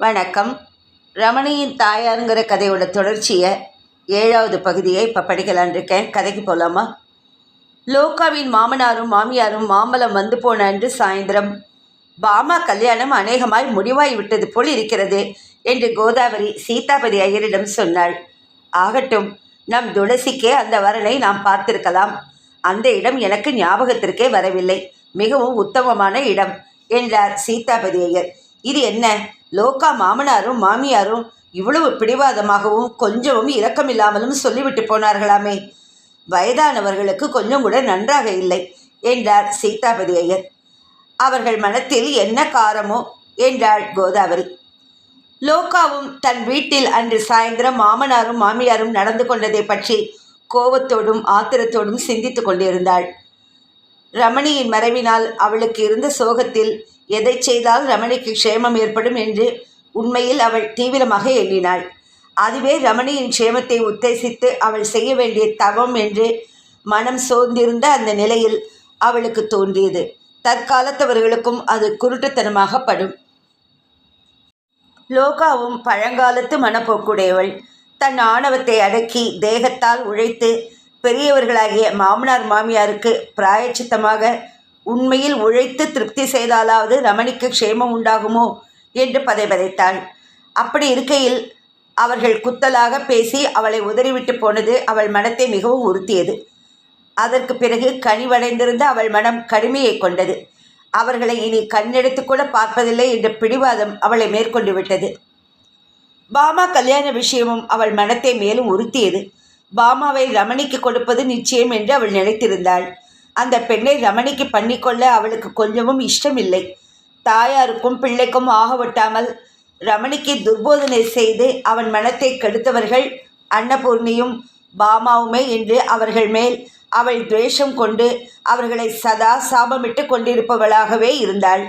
வணக்கம். ரமணியின் தாயாருங்கிற கதையோட தொடர்ச்சியை ஏழாவது பகுதியை இப்போ படிக்கலான் இருக்கேன். கதைக்கு போகலாமா லோகாவின் மாமனாரும் மாமியாரும் மாம்பழம் வந்து போன அன்று சாயந்தரம் பாமா கல்யாணம் அநேகமாய் முடிவாய் விட்டது போல் இருக்கிறது என்று கோதாவரி சீதாபதி ஐயரிடம் சொன்னாள். ஆகட்டும் நம் துளசிக்கே அந்த வரனை நாம் பார்த்திருக்கலாம். அந்த இடம் எனக்கு ஞாபகத்திற்கே வரவில்லை. மிகவும் உத்தமமான இடம் என்றார் சீதாபதி ஐயர். இது என்ன? லோகா மாமனாரும் மாமியாரும் இவ்வளவு பிடிவாதமாகவும் கொஞ்சமும் இரக்கமில்லாமலும் சொல்லிவிட்டு போனார்களாமே. வயதானவர்களுக்கு கொஞ்சம் கூட நன்றாக இல்லை என்றார் சீதாபதி ஐயர். அவர்கள் மனத்தில் என்ன காரமோ என்றாள் கோதாவரி. லோகாவும் தன் வீட்டில் அன்று சாயந்தரம் மாமனாரும் மாமியாரும் நடந்து கொண்டதை பற்றி கோபத்தோடும் ஆத்திரத்தோடும் சிந்தித்து கொண்டிருந்தாள். ரமணியின் மறைவினால் அவளுக்கு இருந்த சோகத்தில் எதை செய்தால் ரமணிக்கு க்ஷேமம் ஏற்படும் என்று உண்மையில் அவள் தீவிரமாக எண்ணினாள். அதுவே ரமணியின் க்ஷேமத்தை உத்தேசித்து அவள் செய்ய வேண்டிய தவம் என்று மனம் சோர்ந்திருந்த அந்த நிலையில் அவளுக்கு தோன்றியது. தற்காலத்தவர்களுக்கும் அது குருட்டுத்தனமாக படும். லோகாவும் பழங்காலத்து மனப்போக்குடையவள். தன் ஆணவத்தை அடக்கி தேகத்தால் உழைத்து பெரியவர்களாகிய மாமனார் மாமியாருக்கு பிராயச்சித்தமாக உண்மையில் உழைத்து திருப்தி செய்தாலாவது ரமணிக்கு க்ஷேமம் உண்டாகுமோ? என்று பதைபதைத்தாள் அப்படி இருக்கையில் அவர்கள் குத்தலாக பேசி அவளை உதறிவிட்டு போனது அவள் மனத்தை மிகவும் உறுத்தியது. அதற்கு பிறகு கனிவடைந்திருந்த அவள் மனம் கடுமையை கொண்டது. அவர்களை இனி கண்ணெடுத்து கூட பார்ப்பதில்லை என்ற பிடிவாதம் அவளை மேற்கொண்டு விட்டது. பாமா கல்யாண விஷயமும் அவள் மனத்தை மேலும் உறுத்தியது. பாமாவை ரமணிக்கு கொடுப்பது நிச்சயம் என்று அவள் நினைத்திருந்தாள். அந்த பெண்ணை ரமணிக்கு பண்ணிக்கொள்ள அவளுக்கு கொஞ்சமும் இஷ்டமில்லை. தாயாருக்கும் பிள்ளைக்கும் ஆகவட்டாமல் ரமணிக்கு துர்போதனை செய்து அவன் மனத்தை கெடுத்தவர்கள் அன்னபூர்ணியும் பாமாவுமே என்று அவர்கள் மேல் அவள் துவேஷம் கொண்டு அவர்களை சதா சாபமிட்டு கொண்டிருப்பவளாகவே இருந்தாள்.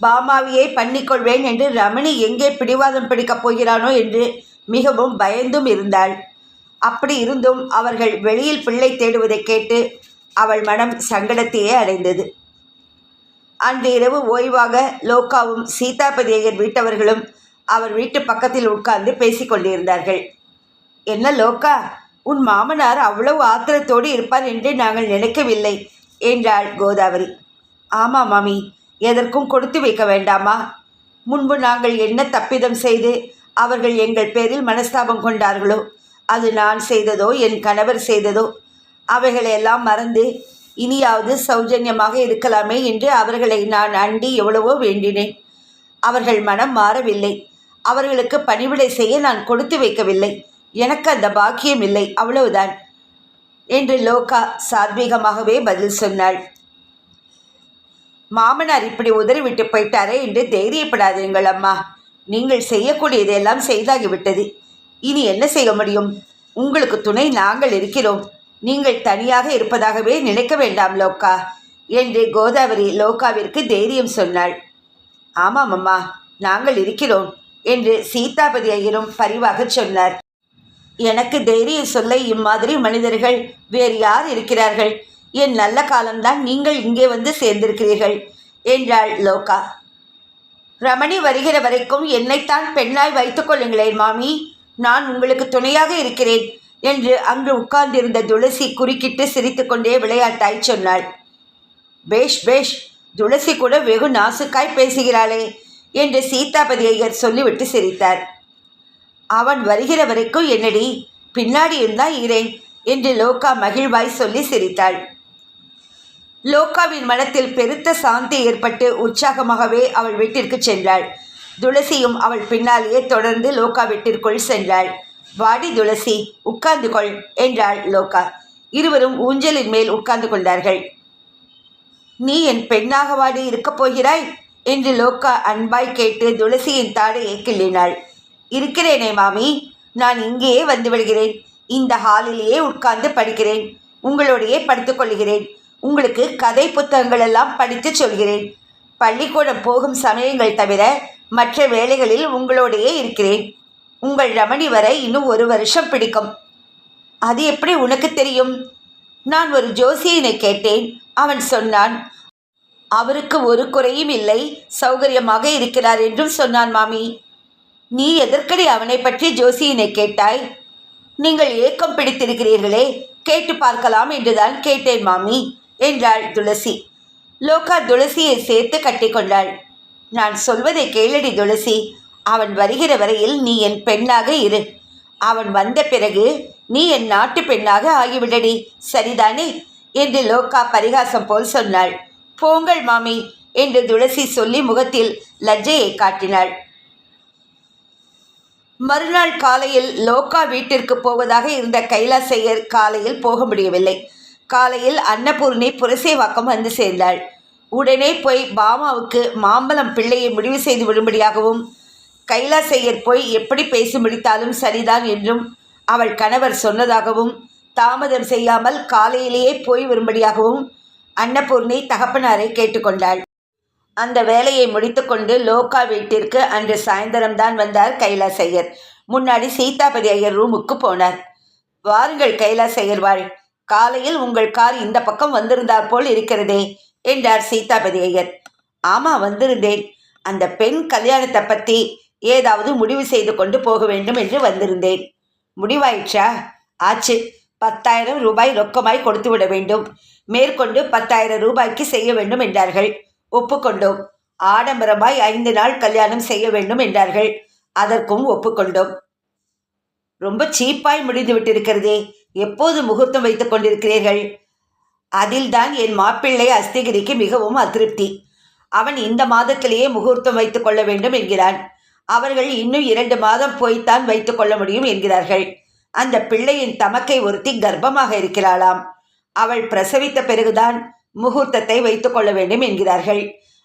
பாமாவியை பண்ணிக்கொள்வேன் என்று ரமணி எங்கே பிடிவாதம் பிடிக்கப் போகிறானோ என்று மிகவும் பயந்தும் இருந்தாள். அப்படி இருந்தும் அவர்கள் வெளியில் பிள்ளை தேடுவதை கேட்டு அவள் மனம் சங்கடத்தையே அடைந்தது. அன்று இரவு ஓய்வாக லோகாவும் சீதாபதி ஐயர் வீட்டவர்களும் அவர் வீட்டு பக்கத்தில் உட்கார்ந்து பேசிக்கொண்டிருந்தார்கள் என்ன லோகா உன் மாமனார் அவ்வளவு ஆத்திரத்தோடு இருப்பார் என்று நாங்கள் நினைக்கவில்லை என்றாள் கோதாவரி. ஆமாம் மாமி எதற்கும் கொடுத்து வைக்க வேண்டாமா? முன்பு நாங்கள் என்ன தப்பிதம் செய்து அவர்கள் எங்கள் பேரில் மனஸ்தாபம் கொண்டார்களோ அது நான் செய்ததோ என் கணவர் செய்ததோ அவைகளையெல்லாம் மறந்து இனியாவது சௌஜன்யமாக இருக்கலாமே என்று அவர்களை நான் அண்டி எவ்வளவோ வேண்டினேன். அவர்கள் மனம் மாறவில்லை. அவர்களுக்கு பணிவிடை செய்ய நான் கொடுத்து வைக்கவில்லை. எனக்கு அந்த பாக்கியம் இல்லை அவ்வளவுதான் என்று லோகா சாத்வீகமாகவே பதில் சொன்னாள். மாமனார் இப்படி உதறிவிட்டு போயிட்டாரே என்று தைரியப்படாதீங்கள் அம்மா. நீங்கள் செய்யக்கூடியதெல்லாம் செய்தாகிவிட்டது. இனி என்ன செய்ய முடியும்? உங்களுக்கு துணை நாங்கள் இருக்கிறோம். நீங்கள் தனியாக இருப்பதாகவே நினைக்க வேண்டாம் லோக்கா என்று கோதாவரி லோகாவிற்கு தைரியம் சொன்னாள். ஆமாம் அம்மா நாங்கள் இருக்கிறோம் என்று சீதாபதி ஐயரும் பரிவாகச் சொன்னார். எனக்கு தைரியம் சொல்ல இம்மாதிரி மனிதர்கள் வேறு யார் இருக்கிறார்கள்? என் நல்ல காலம்தான் நீங்கள் இங்கே வந்து சேர்ந்திருக்கிறீர்கள் என்றாள் லோகா ரமணி வருகிற வரைக்கும் என்னைத்தான் பெண்ணாய் வைத்துக் கொள்ளுங்களேன் மாமி நான் உங்களுக்கு துணையாக இருக்கிறேன் என்று அங்கு உட்கார்ந்திருந்த துளசி குறுக்கிட்டு சிரித்துக்கொண்டே விளையாட்டாய் சொன்னாள். பேஷ் பேஷ் துளசி கூட வெகு நாசுக்காய் பேசுகிறாளே என்று சீதாபதி ஐயர் சொல்லிவிட்டு சிரித்தார். அவன் வருகிற வரைக்கும் என்னடி பின்னாடி இருந்தால் இரேன் என்று லோகா மகிழ்வாய் சொல்லி சிரித்தாள். லோகாவின் மனத்தில் பெருத்த சாந்தி ஏற்பட்டு உற்சாகமாகவே அவள் வீட்டிற்கு சென்றாள். துளசியும் அவள் பின்னாலேயே தொடர்ந்து லோகா வீட்டிற்குள் சென்றாள். வாடி துளசி உட்கார்ந்து கொள் என்றாள் லோகா. இருவரும் ஊஞ்சலின் மேல் உட்கார்ந்து கொண்டார்கள். நீ என் பெண்ணாக வாடி இருக்கப் போகிறாய்? என்று லோகா அன்பாய் கேட்டு துளசியின் தாடையை கிள்ளினாள். இருக்கிறேனே மாமி நான் இங்கேயே வந்து விடுகிறேன். இந்த ஹாலிலேயே உட்கார்ந்து படிக்கிறேன். உங்களோடையே படுத்துக்கொள்கிறேன் உங்களுக்கு கதை புத்தகங்களெல்லாம் படித்து சொல்கிறேன். பள்ளிக்கூடம் போகும் சமயங்கள் தவிர மற்ற வேலைகளில் உங்களோடையே இருக்கிறேன். உங்கள் ரமணி வர இன்னும் ஒரு வருஷம் பிடிக்கும். அது எப்படி உனக்கு தெரியும்? நான் ஒரு ஜோசியனை கேட்டேன். அவன் சொன்னான் அவருக்கு ஒரு குறையும் இல்லை. சௌகரியமாக இருக்கிறார் என்றும் சொன்னான் மாமி. நீ எதற்கடி அவனை பற்றி ஜோசியினை கேட்டாய்? நீங்கள் ஏக்கம் பிடித்திருக்கிறீர்களே. கேட்டு பார்க்கலாம் என்றுதான் கேட்டேன் மாமி என்றாள் துளசி. லோகா துளசியை சேர்த்து கட்டிக்கொண்டாள். நான் சொல்வதை கேளடி துளசி. அவன் வருகிற வரையில் நீ என் பெண்ணாக இரு. அவன் வந்த பிறகு நீ என் நாட்டு பெண்ணாக ஆகிவிடடி. சரிதானே? என்று லோகா பரிகாசம் போல் சொன்னாள். போங்கள் மாமி என்று துளசி சொல்லி முகத்தில் லஜ்ஜையை காட்டினாள். மறுநாள் காலையில் லோகா வீட்டிற்கு போவதாக இருந்த கைலாசையர் காலையில் போக முடியவில்லை. காலையில் அன்னபூர்ணி புரசேவாக்கம் வந்து சேர்ந்தாள். உடனே போய் பாமாவுக்கு மாம்பழம் பிள்ளையை முடிவு செய்து விடும்படியாகவும் கைலாசையர் போய் எப்படி பேசி முடித்தாலும் சரிதான் என்றும் அவள் கணவர் சொன்னதாகவும் தாமதம் செய்யாமல் காலையிலேயே போய் வரும்படியாகவும் அன்னபூர்ணி தகப்பனாரை கேட்டுக்கொண்டாள். அந்த வேலையை முடித்துக்கொண்டு லோகா வீட்டிற்கு அன்று சாயந்தரம்தான் வந்தார் கைலாசையர். முன்னாடி சீதாபதி ஐயர் ரூமுக்கு போனார். வாருங்கள் கைலாசையர் வாழ் காலையில் உங்கள் கார் இந்த பக்கம் வந்திருந்தார் போல் இருக்கிறதே என்றார் சீதாபதி ஐயர். ஆமா வந்திருந்தேன். அந்த பெண் கல்யாணத்தை பற்றி ஏதாவது முடிவு செய்து கொண்டு போக வேண்டும் என்று வந்திருந்தேன். முடிவாயிற்றா? ஆச்சு. பத்தாயிரம் ரூபாய் ரொக்கமாய் கொடுத்து விட வேண்டும். மேற்கொண்டு பத்தாயிரம் ரூபாய்க்கு செய்ய வேண்டும் என்றார்கள். ஒப்புக்கொண்டோம். ஆடம்பரமாய் ஐந்து நாள் கல்யாணம் செய்ய வேண்டும் என்றார்கள். அதற்கும் ஒப்புக்கொண்டோம். ரொம்ப சீப்பாய் முடிந்து விட்டிருக்கிறதே எப்போது முகூர்த்தம் வைத்துக் கொண்டிருக்கிறீர்கள்? அதில்தான் என் மாப்பிள்ளை அஸ்திகிரிக்கு மிகவும் அதிருப்தி. அவன் இந்த மாதத்திலேயே முகூர்த்தம் வைத்துக் கொள்ள வேண்டும் என்கிறான். அவர்கள் இன்னும் இரண்டு மாதம் போய்த்தான் வைத்துக் கொள்ள முடியும் என்கிறார்கள். அந்த பிள்ளையின் தமக்கை ஒருத்தி கர்ப்பமாக இருக்கிறாளாம். அவள் பிரசவித்த பிறகுதான் முகூர்த்தத்தை வைத்துக் கொள்ள வேண்டும் என்கிறார்கள்.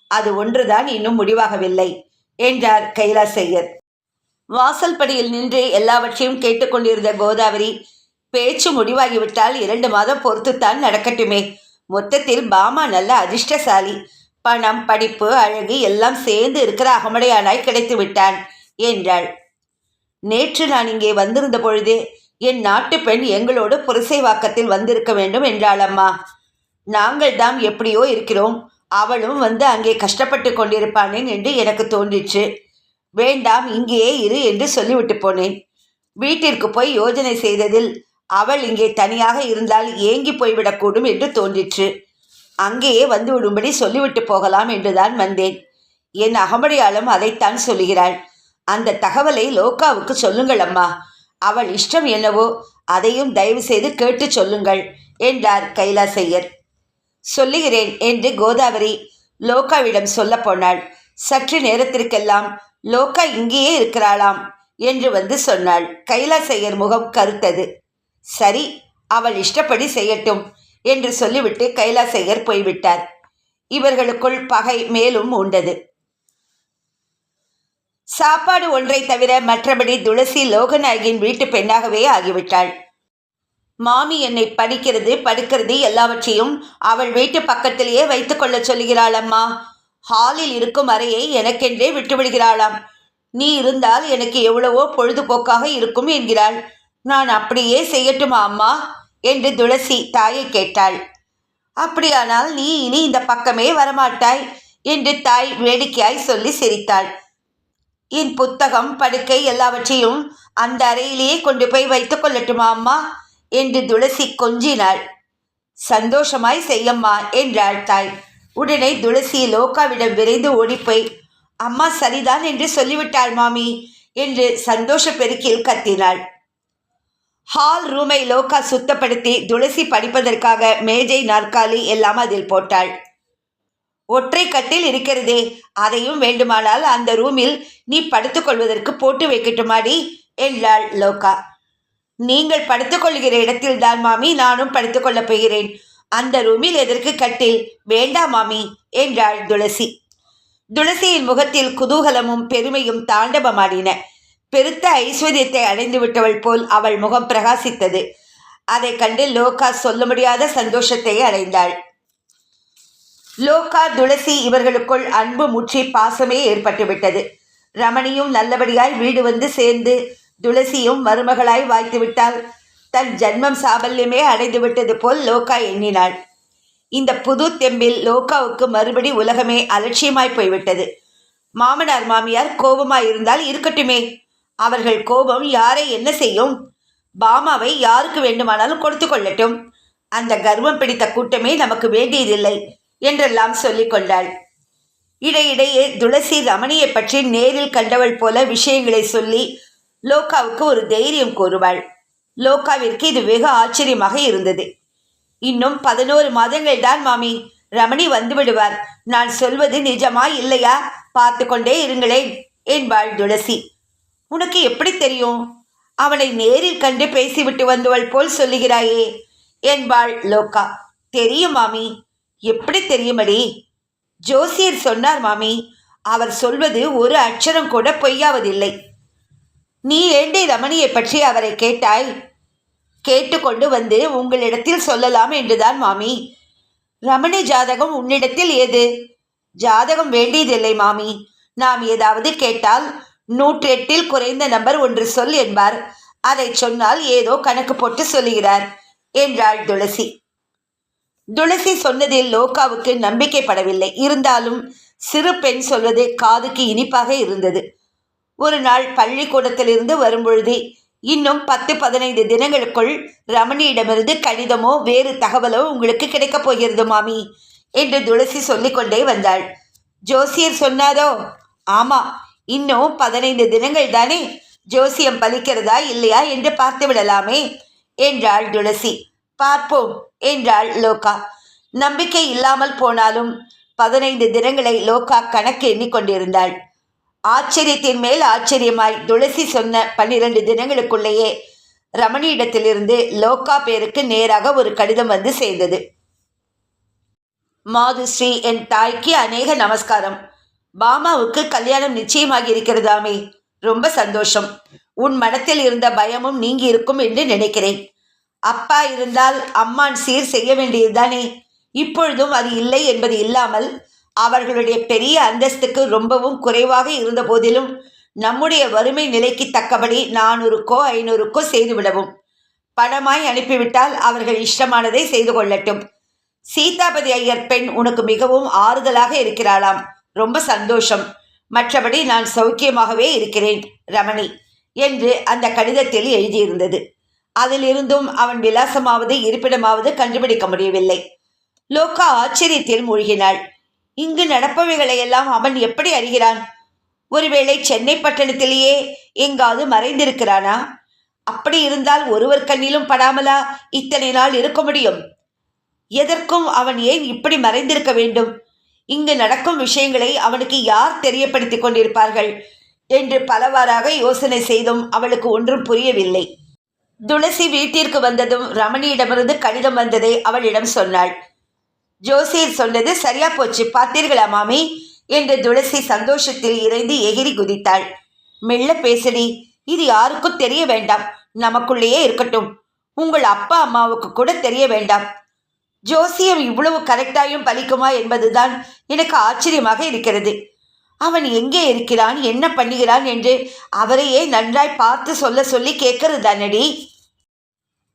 அது ஒன்றுதான் இன்னும் முடிவாகவில்லை என்றார் கைலாசையர். வாசல் படியில் நின்று எல்லாவற்றையும் கேட்டுக்கொண்டிருந்த கோதாவரி பேச்சு முடிவாகிவிட்டால் இரண்டு மாதம் பொறுத்துத்தான் நடக்கட்டுமே. மொத்தத்தில் பாமா நல்ல அதிர்ஷ்டசாலி. பணம் படிப்பு அழகு எல்லாம் சேர்ந்து இருக்கிற அகமடையானாய் கிடைத்து விட்டான் என்றாள். நேற்று நான் இங்கே வந்திருந்த பொழுதே என் நாட்டு பெண் எங்களோடு புரசைவாக்கத்தில் வந்திருக்க வேண்டும் என்றாள் அம்மா நாங்கள் தாம் எப்படியோ இருக்கிறோம். அவளும் வந்து அங்கே கஷ்டப்பட்டு கொண்டிருப்பானேன் என்று எனக்கு தோன்றிற்று. வேண்டாம் இங்கேயே இரு என்று சொல்லிவிட்டு போனேன். வீட்டிற்கு போய் யோஜனை செய்ததில் அவள் இங்கே தனியாக இருந்தால் ஏங்கி போய்விடக்கூடும் என்று தோன்றிற்று. அங்கேயே வந்து விடும்படி சொல்லிவிட்டு போகலாம் என்றுதான் வந்தேன். என் அகமடையாளம் அதைத்தான் சொல்லுகிறாள். அந்த தகவலை லோகாவுக்கு சொல்லுங்கள் அம்மா. அவள் இஷ்டம் என்னவோ அதையும் தயவு செய்து கேட்டு சொல்லுங்கள் என்றார் கைலாசையர். சொல்லுகிறேன் என்று கோதாவரி லோகாவிடம் சொல்ல போனாள். சற்று நேரத்திற்கெல்லாம் லோகா இங்கேயே இருக்கிறாளாம் என்று வந்து சொன்னாள். கைலாசையர் முகம் கருத்தது. சரி அவள் இஷ்டப்படி செய்யட்டும் என்று சொல்லிவிட்டு கைலாசையர் போய்விட்டார். இவர்களுக்குள் பகை மேலும் உண்டது சாப்பாடு ஒன்றை தவிர மற்றபடி துளசி லோகநாயகின் வீட்டு பெண்ணாகவே ஆகிவிட்டாள். மாமி என்னை படிக்கிறது படுக்கிறது எல்லாவற்றையும் அவள் வீட்டு பக்கத்திலேயே வைத்துக்கொள்ள சொல்கிறாள் அம்மா ஹாலில் இருக்கும் அறையை எனக்கென்றே விட்டுவிடுகிறாளாம். நீ இருந்தால் எனக்கு எவ்வளவோ பொழுதுபோக்காக இருக்கும் என்கிறாள். நான் அப்படியே செய்யட்டுமா அம்மா? என்று துளசி தாயை கேட்டாள். அப்படியானால் நீ இனி இந்த பக்கமே வரமாட்டாய் என்று தாய் வேடிக்கையாய் சொல்லி சிரித்தாள். என் புத்தகம் படுக்கை எல்லாவற்றையும் அந்த அறையிலேயே கொண்டு போய் வைத்துக் கொள்ளட்டுமா அம்மா? என்று துளசி கொஞ்சினாள். சந்தோஷமாய் செய்யம்மா என்றாள் தாய். உடனே துளசி லோகாவிடம் விரைந்து ஓடிப்போய் அம்மா சரிதான் என்று சொல்லிவிட்டாள் மாமி என்று சந்தோஷ பெருக்கில் கத்தினாள். ஹால் ரூமை லோகா சுத்தப்படுத்தி துளசி படிப்பதற்காக மேஜை நாற்காலி எல்லாம் அதில் போட்டாள். ஒற்றை கட்டில் இருக்கிறதே அதையும் வேண்டுமானால் அந்த ரூமில் நீ படுத்துக்கொள்வதற்கு போட்டு வைக்கட்டுமாடி? என்றாள் லோகா நீங்கள் படுத்துக்கொள்கிற இடத்தில்தான் மாமி நானும் படுத்துக்கொள்ளப் போகிறேன். அந்த ரூமில் எதற்கு கட்டில்? வேண்டாம் மாமி என்றாள் துளசி. துளசியின் முகத்தில் குதூகலமும் பெருமையும் தாண்டபமாடின. பெருத்த ஐஸ்வர்யத்தை அடைந்து விட்டவள் போல் அவள் முகம் பிரகாசித்தது. அதைக் கண்டு லோகா சொல்ல முடியாத சந்தோஷத்தை அடைந்தாள். லோகா துளசி இவர்களுக்குள் அன்பு முற்றி பாசமே ஏற்பட்டுவிட்டது. ரமணியும் நல்லபடியாய் வீடு வந்து சேர்ந்து துளசியும் மருமகளாய் வாய்த்துவிட்டால் தன் ஜன்மம் சாபல்யமே அடைந்து விட்டது போல் லோகா எண்ணினாள். இந்த புது தெம்பில் லோகாவுக்கு மறுபடி உலகமே அலட்சியமாய் போய்விட்டது. மாமனார் மாமியார் கோபமாய் இருந்தால் இருக்கட்டுமே. அவர்கள் கோபம் யாரை என்ன செய்யும்? பாமாவை யாருக்கு வேண்டுமானாலும் கொடுத்து கொள்ளட்டும். அந்த கர்வம் பிடித்த கூட்டமே நமக்கு வேண்டியதில்லை என்றெல்லாம் சொல்லிக் கொண்டாள். இடையிடையே துளசி ரமணியை பற்றி நேரில் கண்டவள் போல விஷயங்களை சொல்லி லோகாவுக்கு ஒரு தைரியம் கூறுவாள். லோகாவிற்கு இது வெகு ஆச்சரியமாக இருந்தது. இன்னும் பதினோரு மாதங்கள் தான் மாமி. ரமணி வந்து விடுவார். நான் சொல்வது நிஜமா இல்லையா? பார்த்து கொண்டே இருங்களேன் என்பாள் துளசி. உனக்கு எப்படி தெரியும்? அவனை நேரில் கண்டு பேசிவிட்டு வந்தவள் போல் சொல்லுகிறாயே என்பாள் லோகா. தெரியும் மாமி. எப்படி தெரியுமடி? ஜோசியர் சொன்னார் மாமி அவர் சொல்வது ஒரு அச்சரம் கூட பொய்யாவதில்லை. நீ ஏண்டி ரமணியை பற்றி அவரை கேட்டாய்? கேட்டுக்கொண்டு வந்து உங்களிடத்தில் சொல்லலாம் என்றுதான் மாமி. ரமணி ஜாதகம் உன்னிடத்தில் ஏது? ஜாதகம் வேண்டியதில்லை மாமி. நாம் ஏதாவது கேட்டால் நூற்றெட்டில் குறைந்த நம்பர் ஒன்று சொல் என்பார். அதை சொன்னால் ஏதோ கணக்கு போட்டு சொல்லுகிறார் என்றாள் துளசி. துளசி சொன்னதில் லோகாவுக்கு நம்பிக்கைப்படவில்லை. இருந்தாலும் சிறு பெண் சொல்வது காதுக்கு இனிப்பாக இருந்தது. ஒரு நாள் பள்ளிக்கூடத்திலிருந்து வரும்பொழுது இன்னும் பத்து பதினைந்து தினங்களுக்குள் ரமணியிடமிருந்து கடிதமோ வேறு தகவலோ உங்களுக்கு கிடைக்கப் போகிறது மாமி என்று துளசி சொல்லிக்கொண்டே வந்தாள். ஜோசியர் சொன்னாரோ? ஆமா இன்னும் பதினைந்து தினங்கள் தானே ஜோசியம் பலிக்கிறதா இல்லையா என்று பார்த்து விடலாமே என்றாள் துளசி. பார்ப்போம் என்றாள் லோகா. நம்பிக்கை இல்லாமல் போனாலும் பதினைந்து தினங்களை லோகா கணக்கு எண்ணிக்கொண்டிருந்தாள் ஆச்சரியத்தின் மேல் ஆச்சரியமாய் துளசி சொன்ன பன்னிரண்டு தினங்களுக்குள்ளேயே ரமணியிடத்திலிருந்து லோகா பேருக்கு நேராக ஒரு கடிதம் வந்து சேர்ந்தது. மாதுஸ்ரீ என் தாய்க்கு அநேக நமஸ்காரம். பாமாவுக்கு கல்யாணம் நிச்சயமாகி இருக்கிறதாமே. ரொம்ப சந்தோஷம். உன் மனத்தில் இருந்த பயமும் நீங்கி இருக்கும் என்று நினைக்கிறேன். அப்பா இருந்தால் அம்மான் சீர் செய்ய வேண்டியதுதானே. இப்பொழுதும் அது இல்லை என்பது இல்லாமல் அவர்களுடைய பெரிய அந்தஸ்துக்கு ரொம்பவும் குறைவாக இருந்த போதிலும் நம்முடைய வறுமை நிலைக்கு தக்கபடி நானூறுக்கோ ஐநூறுக்கோ செய்துவிடவும் பணமாய் அனுப்பிவிட்டால் அவர்கள் இஷ்டமானதை செய்து கொள்ளட்டும். சீதாபதி ஐயர் பெண் உனக்கு மிகவும் ஆறுதலாக இருக்கிறாளாம். ரொம்ப சந்தோஷம். மற்றபடி நான் சௌக்கியமாகவே இருக்கிறேன் ரமணி என்று அந்த கடிதத்தில் எழுதியிருந்தது. அதிலிருந்தும் அவன் விலாசமாவது இருப்பிடமாவது கண்டுபிடிக்க முடியவில்லை. லோகா ஆச்சரியத்தில் மூழ்கினாள். இங்கு நடப்பவைகளை எல்லாம் அவன் எப்படி அறிகிறான்? ஒருவேளை சென்னை பட்டணத்திலேயே எங்காவது மறைந்திருக்கிறானா? அப்படி இருந்தால் ஒருவர் கண்ணிலும் படாமலா இத்தனை நாள் இருக்க முடியும்? எதற்கும் அவன் ஏன் இப்படி மறைந்திருக்க வேண்டும்? இங்கு நடக்கும் விஷயங்களை அவனுக்கு யார் தெரியப்படுத்திக் கொண்டிருப்பார்கள்? என்று பலவாறாக யோசனை செய்தும் அவளுக்கு ஒன்றும் புரியவில்லை. துளசி வீட்டிற்கு வந்ததும் ரமணியிடமிருந்து கடிதம் வந்ததை அவளிடம் சொன்னாள். ஜோசியர் சொன்னது சரியா போச்சு பார்த்தீர்களா மாமி? என்று துளசி சந்தோஷத்தில் இறைந்து எகிரி குதித்தாள். மெல்ல பேசடி இது யாருக்கும் தெரிய வேண்டாம் நமக்குள்ளேயே இருக்கட்டும். உங்கள் அப்பா அம்மாவுக்கு கூட தெரிய வேண்டாம். ஜோசியம் இவ்வளவு கரெக்டாயும் பலிக்குமா என்பதுதான் எனக்கு ஆச்சரியமாக இருக்கிறது. அவன் எங்கே இருக்கிறான் என்ன பண்ணுகிறான் என்று அவரையே நன்றாய் பார்த்து சொல்ல சொல்லி கேட்கறது தானடி?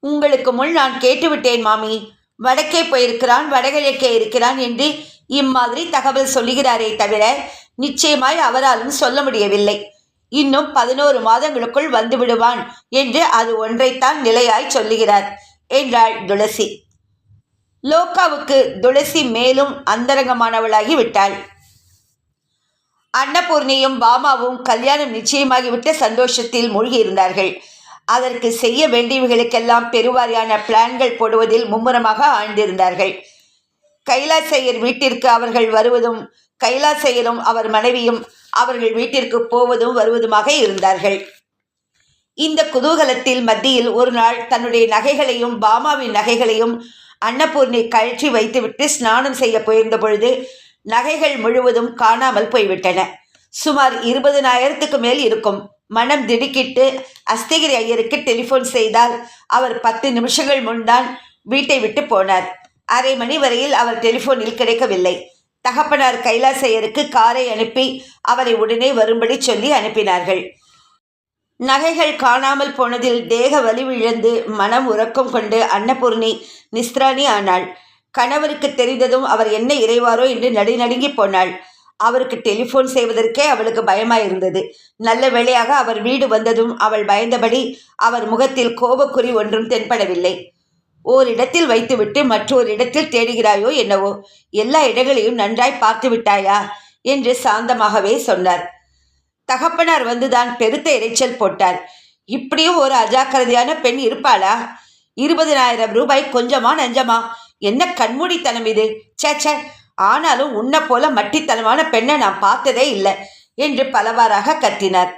உங்களுக்கு முன் நான் கேட்டுவிட்டேன் மாமி. வடக்கே போயிருக்கிறான் வடகிழக்கே இருக்கிறான் என்று இம்மாதிரி தகவல் சொல்லுகிறாரே தவிர நிச்சயமாய் அவராலும் சொல்ல முடியவில்லை. இன்னும் பதினோரு மாதங்களுக்குள் வந்து விடுவான் என்று அது ஒன்றைத்தான் நிலையாய் சொல்லுகிறார் என்றாள் துளசி. லோகாவுக்கு துளசி மேலும் அந்தரங்கமானவளாகி விட்டாள். அன்னபூர்ணியும் பாமாவும் கல்யாணம் நிச்சயமாகிவிட்ட சந்தோஷத்தில் மூழ்கியிருந்தார்கள் அதற்கு செய்ய வேண்டியவைகளுக்கெல்லாம் பெருவாரியான பிளான்கள் போடுவதில் மும்முரமாக ஆழ்ந்திருந்தார்கள். கைலாசையர் வீட்டிற்கு அவர்கள் வருவதும் கைலாசையரும் அவர் மனைவியும் அவர்கள் வீட்டிற்கு போவதும் வருவதுமாக இருந்தார்கள். இந்த குதூகலத்தில் மத்தியில் ஒரு நாள் தன்னுடைய நகைகளையும் பாமாவின் நகைகளையும் அன்னபூர்ணி கழற்றி வைத்துவிட்டு ஸ்நானம் செய்ய போயிருந்த பொழுது நகைகள் முழுவதும் காணாமல் போய்விட்டன. சுமார் இருபதனாயிரத்துக்கு மேல் இருக்கும். மனம் திடுக்கிட்டு அஸ்தகிரி ஐயருக்கு டெலிஃபோன் செய்தால் அவர் பத்து நிமிஷங்கள் முன்தான் வீட்டை விட்டு போனார். அரை மணி வரையில் அவர் டெலிஃபோனில் கிடைக்கவில்லை. தகப்பனார் கைலாசையருக்கு காரை அனுப்பி அவரை உடனே வரும்படி சொல்லி அனுப்பினார்கள். நகைகள் காணாமல் போனதில் தேக வலிவிழந்து மனம் உறக்கம் கொண்டு அன்னபூர்ணி நிஸ்திராணி ஆனாள். கணவருக்கு தெரிந்ததும் அவர் என்ன இறைவாரோ என்று நடுநடுங்கி போனாள். அவருக்கு டெலிஃபோன் செய்வதற்கே அவளுக்கு பயமாயிருந்தது. நல்ல வேளையாக அவர் வீடு வந்ததும் அவள் பயந்தபடி அவர் முகத்தில் கோபக்குறி ஒன்றும் தென்படவில்லை. ஓரிடத்தில் வைத்துவிட்டு மற்றொரு இடத்தில் தேடுகிறாயோ என்னவோ எல்லா இடங்களையும் நன்றாய் பார்த்து விட்டாயா என்று சாந்தமாகவே சொன்னார். தகப்பனார் வந்துதான் பெருத்த இறைச்சல் போட்டார். இப்படியும் ஒரு அஜாக்கிரதையான பெண் இருப்பாளா? இருபதினாயிரம் ரூபாய் கொஞ்சமா நஞ்சமா? என்ன கண்மூடித்தனம் இது? ச்சே ஆனாலும் உன்னை போல மட்டித்தனமான பெண்ணை நான் பார்த்ததே இல்லை என்று பலவாறாக கத்தினார்.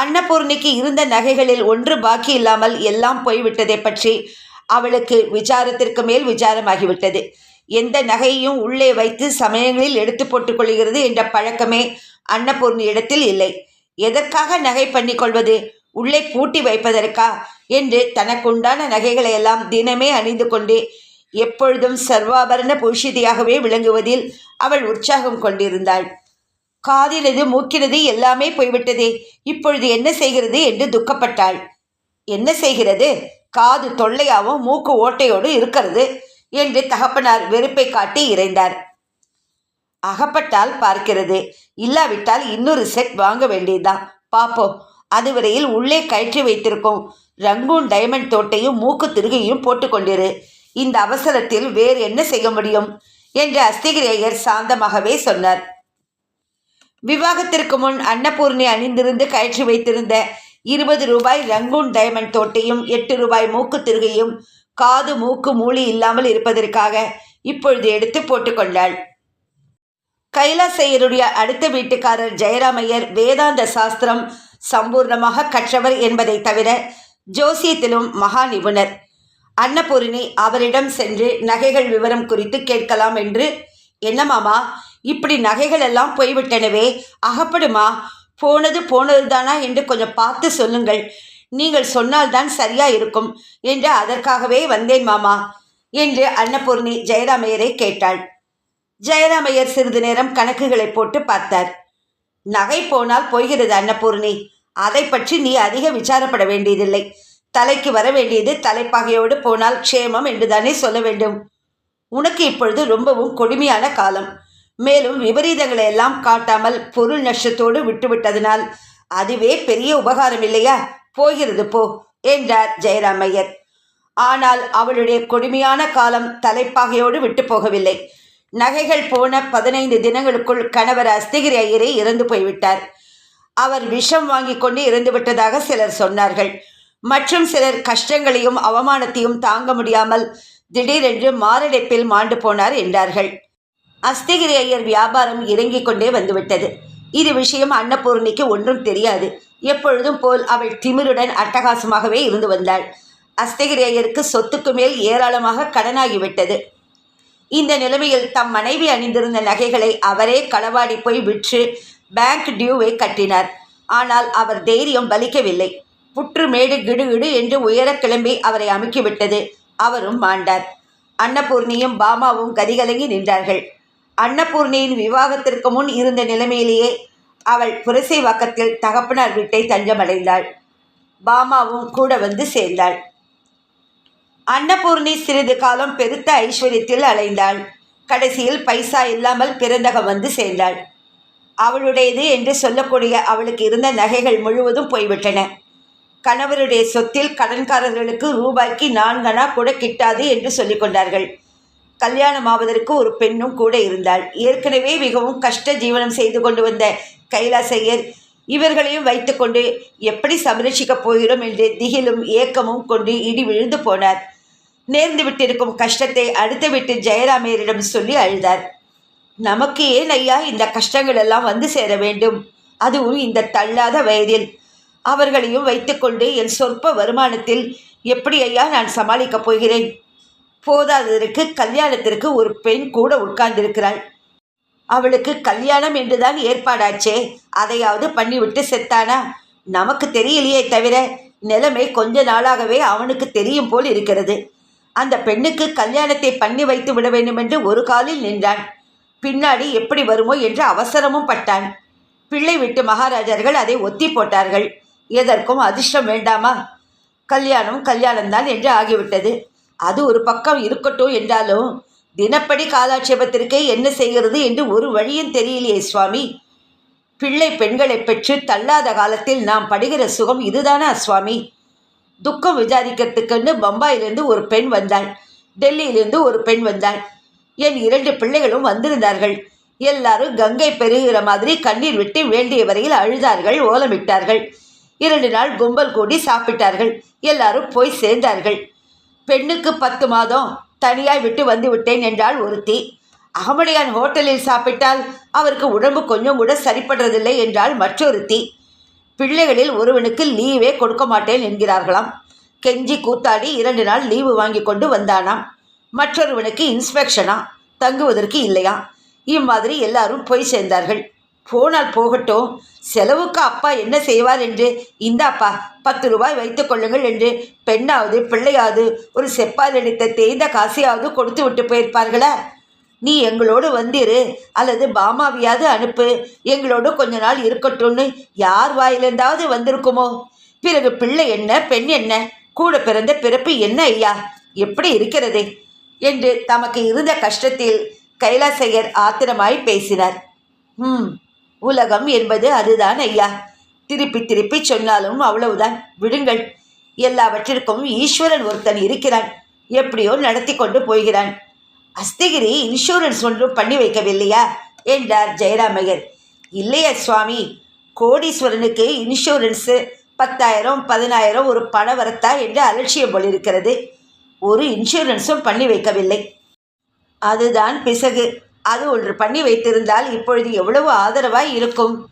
அன்னபூர்ணிக்கு இருந்த நகைகளில் ஒன்று பாக்கி இல்லாமல் எல்லாம் போய்விட்டதை பற்றி அவளுக்கு விசாரத்திற்கு மேல் விசாரமாகிவிட்டது. எந்த நகையையும் உள்ளே வைத்து சமயங்களில் எடுத்து போட்டுக் கொள்கிறது என்ற பழக்கமே அன்னபூர்ணி இடத்தில் இல்லை. எதற்காக நகை பண்ணிக்கொள்வது உள்ளே பூட்டி வைப்பதற்கா? என்று தனக்குண்டான நகைகளை எல்லாம் தினமே அணிந்து கொண்டு எப்பொழுதும் சர்வாபரண பூஷிதியாகவே விளங்குவதில் அவள் உற்சாகம் கொண்டிருந்தாள். காதினது மூக்கினது எல்லாமே போய்விட்டதே. இப்பொழுது என்ன செய்கிறது என்று துக்கப்பட்டாள். என்ன செய்கிறது? காது தொல்லையாவும் மூக்கு ஓட்டையோடு இருக்கிறது என்று தகப்பனார் வெறுப்பை காட்டி இறைந்தார். அகப்பட்டால் பார்க்கிறது. இல்லாவிட்டால் இன்னொரு செட் வாங்க வேண்டியதுதான். பாப்போம் அதுவரையில் உள்ளே கயிற்று வைத்திருக்கும் ரங்கூன் டைமண்ட் தோட்டையும் மூக்கு திருகையும் போட்டுக்கொண்டிரு இந்த அவசரத்தில் வேறு என்ன செய்ய முடியும்? என்று அஸ்திகிரேயர் சாந்தமாகவே சொன்னார். விவாகத்திற்கு முன் அன்னபூர்ணி அணிந்திருந்து கயிற்று வைத்திருந்த இருபது ரூபாய் ரங்கூன் டைமண்ட் தோட்டையும் எட்டு ரூபாய் மூக்கு திருகையும் காது மூக்கு மூளி இல்லாமல் இருப்பதற்காக இப்பொழுது எடுத்து போட்டுக்கொண்டாள் கைலாசையருடைய அடுத்த வீட்டுக்காரர் ஜெயராமையர் வேதாந்த சாஸ்திரம் சம்பூர்ணமாக கற்றவர் என்பதை தவிர ஜோசியத்திலும் மகா நிபுணர் அன்னபூரணி அவரிடம் சென்று நகைகள் விவரம் குறித்து கேட்கலாம் என்று என்ன மாமா இப்படி நகைகள் எல்லாம் போய்விட்டனவே அகப்படுமா? போனது போனது தானா என்று கொஞ்சம் பார்த்து சொல்லுங்கள். நீங்கள் சொன்னால்தான் சரியா இருக்கும் என்று அதற்காகவே வந்தேன் மாமா என்று அன்னபூர்ணி ஜெயராமையரை கேட்டாள். ஜெயராமையர் சிறிது நேரம் கணக்குகளை போட்டு பார்த்தார். நகை போனால் போகிறது அன்னபூர்ணி. அதை பற்றி நீ அதிக விசாரப்பட வேண்டியதில்லை. தலைக்கு வர வேண்டியது தலைப்பாகையோடு போனால் க்ஷேமம் என்றுதானே சொல்ல வேண்டும். உனக்கு இப்பொழுது ரொம்பவும் கொடுமையான காலம். மேலும் விபரீதங்களை எல்லாம் காட்டாமல் பொருள் நஷ்டத்தோடு விட்டுவிட்டதனால் அதுவே பெரிய உபகாரம் இல்லையா? போகிறது போ என்றார் ஜெயராமையர். ஆனால் அவளுடைய கொடுமையான காலம் தலைப்பாகையோடு விட்டு போகவில்லை. நகைகள் போன பதினைந்து தினங்களுக்குள் கணவர் அஸ்தகிரி ஐயரே இறந்து போய்விட்டார். அவர் விஷம் வாங்கி கொண்டு இறந்து விட்டதாக சிலர் சொன்னார்கள். மற்றும் சிலர் கஷ்டங்களையும் அவமானத்தையும் தாங்க முடியாமல் திடீரென்று மாரடைப்பில் மாண்டு போனார் என்றார்கள். அஸ்தகிரி ஐயர் வியாபாரம் இறங்கிக் கொண்டே வந்துவிட்டது. இது விஷயம் அன்னபூர்ணிக்கு ஒன்றும் தெரியாது. எப்பொழுதும் போல் அவள் திமிருடன் அட்டகாசமாகவே இருந்து வந்தாள். அஸ்தகிரி ஐயருக்கு சொத்துக்கு மேல் ஏராளமாக கடனாகிவிட்டது. இந்த நிலைமையில் தம் மனைவி அணிந்திருந்த நகைகளை அவரே களவாடி போய் விற்று பேங்க் டியூவை கட்டினார். ஆனால் அவர் தைரியம் பலிக்கவில்லை. புற்று மேடு கிடுகிடு என்று உயர கிளம்பி அவரை அமுக்கிவிட்டது. அவரும் மாண்டார். அன்னபூர்ணியும் பாமாவும் கதிகலங்கி நின்றார்கள். அன்னபூர்ணியின் விவாகத்திற்கு முன் இருந்த நிலைமையிலேயே அவள் புரசைவாக்கத்தில் தகப்பனார் வீட்டை தஞ்சமடைந்தாள். பாமாவும் கூட வந்து சேர்ந்தாள். அன்னபூர்ணி சிறிது காலம் பெருத்த ஐஸ்வர்யத்தில் அலைந்தாள். கடைசியில் பைசா இல்லாமல் பிறந்தகம் வந்து சேர்ந்தாள். அவளுடையது என்று சொல்லக்கூடிய அவளுக்கு இருந்த நகைகள் முழுவதும் போய்விட்டன. கணவருடைய சொத்தில் கடன்காரர்களுக்கு ரூபாய்க்கு நான்கனா கூட கிட்டாது என்று சொல்லிக்கொண்டார்கள் கல்யாணம் ஆவதற்கு ஒரு பெண்ணும் கூட இருந்தாள். ஏற்கனவே மிகவும் கஷ்ட ஜீவனம் செய்து கொண்டு வந்த கைலாசையர் இவர்களையும் வைத்துக்கொண்டு எப்படி சமரட்சிக்கப் போகிறோம் என்று திகிலும் ஏக்கமும் கொண்டு இடி விழுந்து போனார். நேர்ந்து விட்டிருக்கும் கஷ்டத்தை அடுத்து விட்டு ஜெயராமையரிடம் சொல்லி அழுதார். நமக்கு ஏன் ஐயா இந்த கஷ்டங்கள் எல்லாம் வந்து சேர வேண்டும்? அதுவும் இந்த தள்ளாத வயதில். அவர்களையும் வைத்துக்கொண்டு என் சொற்ப வருமானத்தில் எப்படி ஐயா நான் சமாளிக்கப் போகிறேன்? போதாததற்கு கல்யாணத்திற்கு ஒரு பெண் கூட உட்கார்ந்திருக்கிறாள். அவளுக்கு கல்யாணம் என்றுதான் ஏற்பாடாச்சே. அதையாவது பண்ணிவிட்டு செத்தானா? நமக்கு தெரியலையே தவிர நிலைமை கொஞ்ச நாளாகவே அவனுக்கு தெரியும் போல் இருக்கிறது. அந்த பெண்ணுக்கு கல்யாணத்தை பண்ணி வைத்து விட வேண்டும் என்று ஒரு காலில் நின்றான். பின்னாடி எப்படி வருமோ என்று அவசரமும் பட்டான். பிள்ளை விட்டு மகாராஜர்கள் அதை ஒத்தி போட்டார்கள். எதற்கும் அதிர்ஷ்டம் வேண்டாமா? கல்யாணம் கல்யாணம்தான் என்று ஆகிவிட்டது. அது ஒரு பக்கம் இருக்கட்டும் என்றாலும் தினப்படி காலாட்சேபத்திற்கே என்ன செய்கிறது என்று ஒரு வழியும் தெரியலையே சுவாமி. பிள்ளை பெண்களை பெற்று தள்ளாத காலத்தில் நாம் படுகிற சுகம் இதுதானா சுவாமி? துக்கம் விசாரிக்கிறதுக்குன்னு பம்பாயிலிருந்து ஒரு பெண் வந்தாள். டெல்லியிலிருந்து ஒரு பெண் வந்தாள். என் இரண்டு பிள்ளைகளும் வந்திருந்தார்கள். எல்லாரும் கங்கை பெருகிற மாதிரி கண்ணீர் விட்டு வேண்டிய வரையில் அழுதார்கள் ஓலமிட்டார்கள். இரண்டு நாள் கும்பல் கூடி சாப்பிட்டார்கள். எல்லாரும் போய் சேர்ந்தார்கள். பெண்ணுக்கு பத்து மாதம் தனியாய் விட்டு வந்து விட்டேன் என்றால் ஒருத்தி. அகமடியான் ஹோட்டலில் சாப்பிட்டால் அவருக்கு உடம்பு கொஞ்சம் கூட சரிப்படுறதில்லை என்றால் மற்றொருத்தி. பிள்ளைகளில் ஒருவனுக்கு லீவே கொடுக்க மாட்டேன் என்கிறார்களாம். கெஞ்சி கூத்தாடி இரண்டு நாள் லீவு வாங்கி கொண்டு வந்தானாம். மற்றொருவனுக்கு இன்ஸ்பெக்ஷனா? தங்குவதற்கு இல்லையா? இம்மாதிரி எல்லாரும் போய் சேர்ந்தார்கள். போனால் போகட்டும். செலவுக்கு அப்பா என்ன செய்வார் என்று? இந்தாப்பா பத்து ரூபாய் வைத்துக் கொள்ளுங்கள் என்று. பெண்ணாவது பிள்ளையாவது ஒரு செப்பால் எடுத்த தேய்ந்த காசையாவது கொடுத்து விட்டு போயிருப்பார்களா? நீ எங்களோடு வந்திரு அல்லது பாமாவியாவது அனுப்பு. எங்களோடு கொஞ்ச நாள் இருக்கட்டும்னு யார் வாயிலிருந்தாவது வந்திருக்குமோ? பிறகு பிள்ளை என்ன பெண் என்ன கூட பிறந்த பிறப்பு என்ன ஐயா? எப்படி இருக்கிறது? என்று தமக்கு இருந்த கஷ்டத்தில் கைலாசையர் ஆத்திரமாய் பேசினார். ம் உலகம் என்பது அதுதான் ஐயா. திருப்பி திருப்பி சொன்னாலும் அவ்வளவுதான். விடுங்கள். எல்லாவற்றிற்கும் ஈஸ்வரன் ஒருத்தன் இருக்கிறான். எப்படியோ நடத்தி கொண்டு போகிறான். அஸ்திகிரி இன்சூரன்ஸ் ஒன்றும் பண்ணி வைக்கவில்லையா? என்றார் ஜெயராமையர் இல்லையா சுவாமி கோடீஸ்வரனுக்கு இன்சூரன்ஸு பத்தாயிரம் பதினாயிரம் ஒரு பண வரத்தா என்று அலட்சியம் போலிருக்கிறது. ஒரு இன்சூரன்ஸும் பண்ணி வைக்கவில்லை. அதுதான் பிசகு. அது ஒன்று பண்ணி வைத்திருந்தால் இப்பொழுது எவ்வளவு ஆதரவாய் இருக்கும்?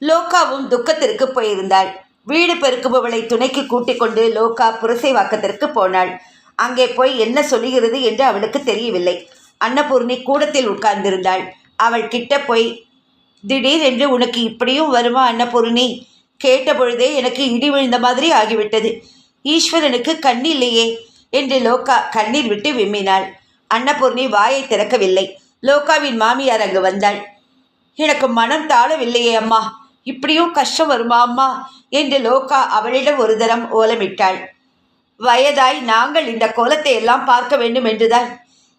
லோக்காவும் துக்கத்திற்கு போயிருந்தாள். வீடு பெருக்குபவளை துணைக்கு கூட்டிக் கொண்டு லோகா புரசைவாக்கத்திற்கு போனாள். அங்கே போய் என்ன சொல்லுகிறது என்று அவளுக்கு தெரியவில்லை. அன்னபூர்ணி கூடத்தில் உட்கார்ந்திருந்தாள். அவள் கிட்ட போய் திடீரென்று உனக்கு இப்படியும் வருமா அன்னபூர்ணி? கேட்டபொழுதே எனக்கு இடி விழுந்த மாதிரி ஆகிவிட்டது. ஈஸ்வரனுக்கு கண்ணில்லையே என்று லோகா கண்ணீர் விட்டு விம்மினாள். அன்னபூர்ணி வாயை திறக்கவில்லை. லோகாவின் மாமியார் அங்கு வந்தாள். எனக்கு மனம் தாழவில்லையே அம்மா. இப்படியும் கஷ்டம் வருமா அம்மா? என்று லோகா அவளிடம் ஒரு தரம் ஓலமிட்டாள். வயதாய் நாங்கள் இந்த கோலத்தை எல்லாம் பார்க்க வேண்டும் என்றுதான்.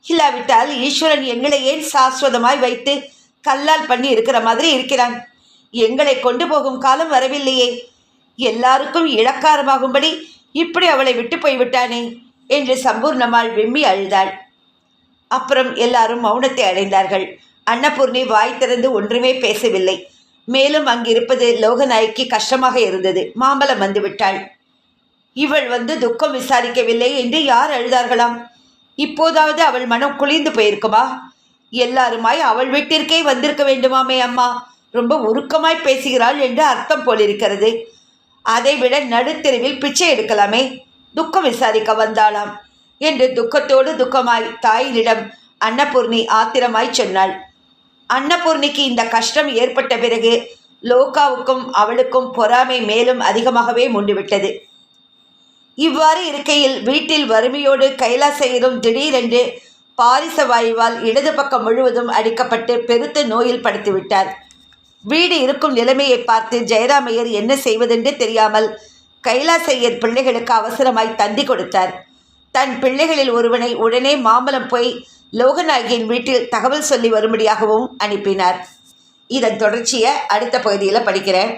இல்லாவிட்டால் ஈஸ்வரன் எங்களை ஏன் சாஸ்வதமாய் வைத்து கல்லால் பண்ணி இருக்கிற மாதிரி இருக்கிறான்? எங்களை கொண்டு போகும் காலம் வரவில்லையே. எல்லாருக்கும் இழக்காரமாகும்படி இப்படி அவளை விட்டு போய்விட்டானே என்று சம்பூர்ணமாள் விம்மி அழுதாள். அப்புறம் எல்லாரும் மௌனத்தை அடைந்தார்கள். அன்னபூர்ணி வாய் திறந்து ஒன்றுமே பேசவில்லை. மேலும் அங்கிருப்பது லோகநாய்க்கு கஷ்டமாக இருந்தது. மாம்பலம் வந்துவிட்டாள் இவள் வந்து துக்கம் விசாரிக்கவில்லை என்று யார் அழுதார்களாம்? இப்போதாவது அவள் மனம் குளிர்ந்து போயிருக்குமா? எல்லாருமாய் அவள் வீட்டிற்கே வந்திருக்க வேண்டுமாமே அம்மா. ரொம்ப உருக்கமாய் பேசுகிறாள் என்று அர்த்தம் போலிருக்கிறது. அதைவிட நடுத்தெருவில் பிச்சை எடுக்கலாமே. துக்கம் விசாரிக்க வந்தாளாம் என்று துக்கத்தோடு துக்கமாய் தாயினிடம் அன்னபூர்ணி ஆத்திரமாய் சொன்னாள். அன்னபூர்ணிக்கு இந்த கஷ்டம் ஏற்பட்ட பிறகு லோகாவுக்கும் அவளுக்கும் பொறாமை மேலும் அதிகமாகவே முண்டுவிட்டது. இவ்வாறு இருக்கையில் வீட்டில் வறுமையோடு கைலாசையரும் திடீரென்று பாரிச வாயுவால் இடது பக்கம் முழுவதும் அடிக்கப்பட்டு பெருத்த நோயில் படுத்துவிட்டார். வீடு இருக்கும் நிலைமையை பார்த்து ஜெயராமையர் என்ன செய்வதென்று தெரியாமல் கைலாசையர் பிள்ளைகளுக்கு அவசரமாய் தந்தி கொடுத்தார். தன் பிள்ளைகளில் ஒருவனை உடனே மாம்பலம் போய் லோகநாயகியின் வீட்டில் தகவல் சொல்லி வரும்படியாகவும் அனுப்பினார். இதன் தொடர்ச்சியை அடுத்த பகுதியில் படிக்கிறேன்.